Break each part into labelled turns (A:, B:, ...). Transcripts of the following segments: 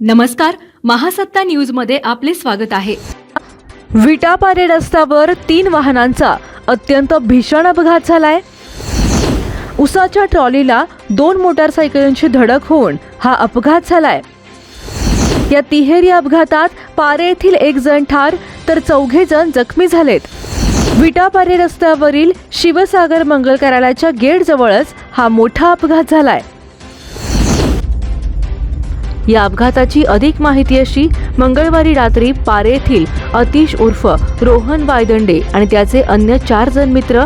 A: नमस्कार महासत्ता न्यूजमध्ये आपले स्वागत आहे.
B: विटापारे रस्त्यावर तीन वाहनांचा अत्यंत भीषण अपघात झालाय. उसाच्या ट्रॉलीला दोन मोटारसायकलींची धडक होऊन हा अपघात झालाय. या तिहेरी अपघातात पारे येथील एक जण ठार तर चौघे जण जखमी झालेत. विटापारे रस्त्यावरील शिवसागर मंगल कार्यालयाच्या गेट जवळच हा मोठा अपघात झालाय. या अपघाताची अधिक माहिती अशी मंगळवारी रात्री पारे येथील अतिश उर्फ रोहन वायदंडे आणि त्याचे अन्य चार जण मित्र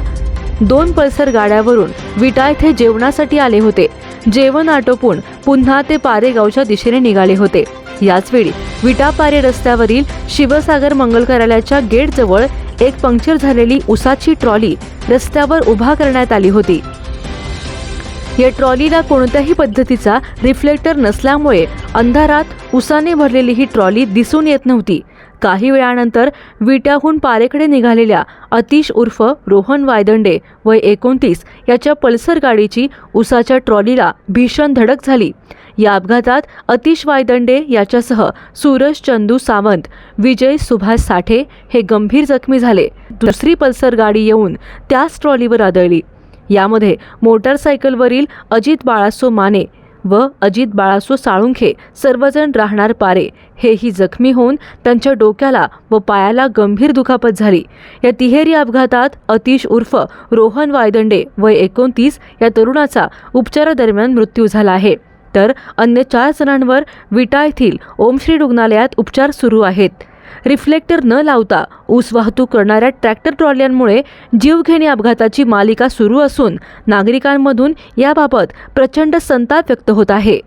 B: दोन पल्सर गाड्यावरून विटा येथे जेवणासाठी आले होते. जेवण आटोपून पुन्हा ते पारेगावच्या दिशेने निघाले होते. याचवेळी विटा पारे रस्त्यावरील शिवसागर मंगल कार्यालयाच्या गेटजवळ एक पंक्चर झालेली उसाची ट्रॉली रस्त्यावर उभा करण्यात आली होती. या ट्रॉलीला कोणत्याही पद्धतीचा रिफ्लेक्टर नसल्यामुळे अंधारात उसाने भरलेली ही ट्रॉली दिसून येत नव्हती. काही वेळानंतर विट्याहून पारेकडे निघालेल्या अतिश उर्फ रोहन वायदंडे वय एकोणतीस याच्या पल्सर गाडीची उसाच्या ट्रॉलीला भीषण धडक झाली. या अपघातात अतिश वायदंडे याच्यासह सूरज चंदू सावंत विजय सुभाष साठे हे गंभीर जखमी झाले. दुसरी पल्सर गाडी येऊन त्याच ट्रॉलीवर आदळली. यामध्ये मोटारसायकलवरील अजित बाळासो माने व अजित बाळासो साळुंखे सर्वजण राहणार पारे. हेही जखमी होऊन त्यांच्या डोक्याला व पायाला गंभीर दुखापत झाली. या तिहेरी अपघातात अतिश उर्फ रोहन वायदंडे वय एकोणतीस या तरुणाचा उपचारादरम्यान मृत्यू झाला आहे. तर अन्य चार जणांवर विटा येथील ओमश्री रुग्णालयात उपचार सुरू आहेत. रिफ्लेक्टर न लावता ऊस वाहतूक करणाऱ्या ट्रॅक्टर ट्रॉल्यांमुळे जीवघेणी अपघाताची मालिका सुरू असून नागरिकांमधून याबाबत प्रचंड संताप व्यक्त होत आहे.